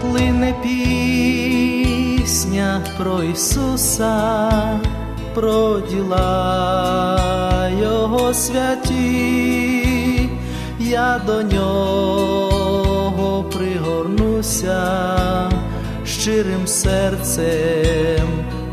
Плине пісня про Ісуса, про діла Його святі, я до нього пригорнуся щирим серцем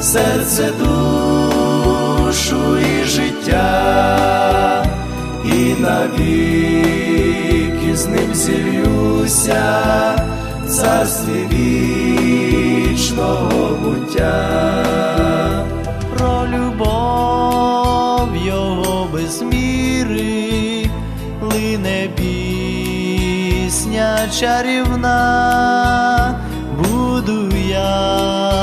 серце душу і життя, і навіки з ним зілюся, царстві вічного буття, про любов його без міри, чарівна, буду я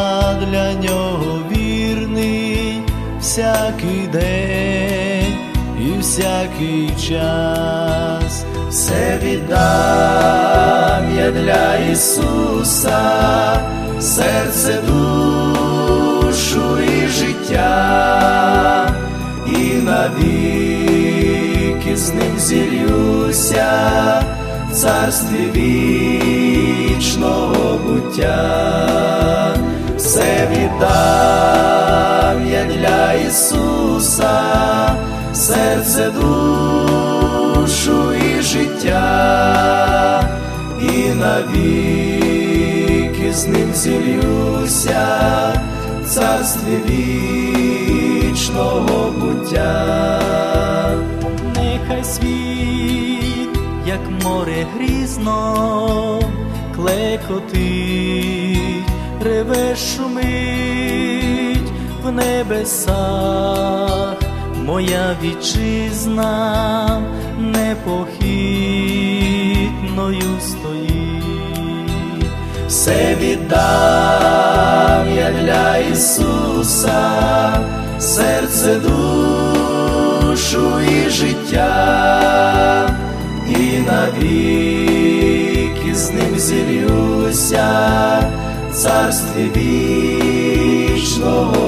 всякий час, все віддам я для Ісуса, серце душу і життя, і навіки з ним зілюся, в царстві вічного буття, все віддам я для Ісуса, серце душу і життя, і навіки з ним зілюся, в царстві вічного буття, нехай світ, як море грізно, клекотить, реве шумить в небесах, моя вітчизна непохитною стоїть, все віддам я для Ісуса, серце душу і життя, і навіки з ним зілюся, царстві вічного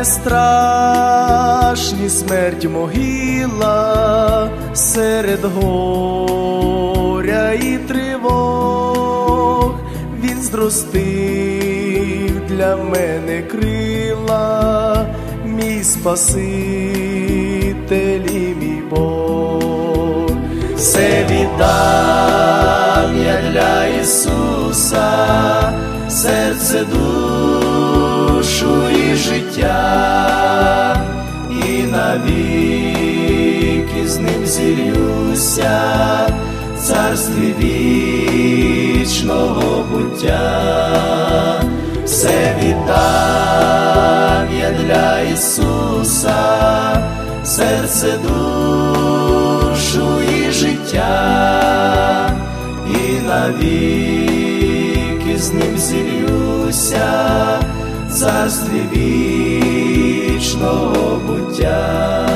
не страшні смерть могила серед горя і тривог, він зростив для мене крила, мій Спаситель і мій Бог, все віддам я для Ісуса, серце душу життя, і навіки з ним зілюся, в царстві вічного буття, все віддам я для Ісуса, серце душу і життя, і навіки з ним зілюся, царстві вічного буття.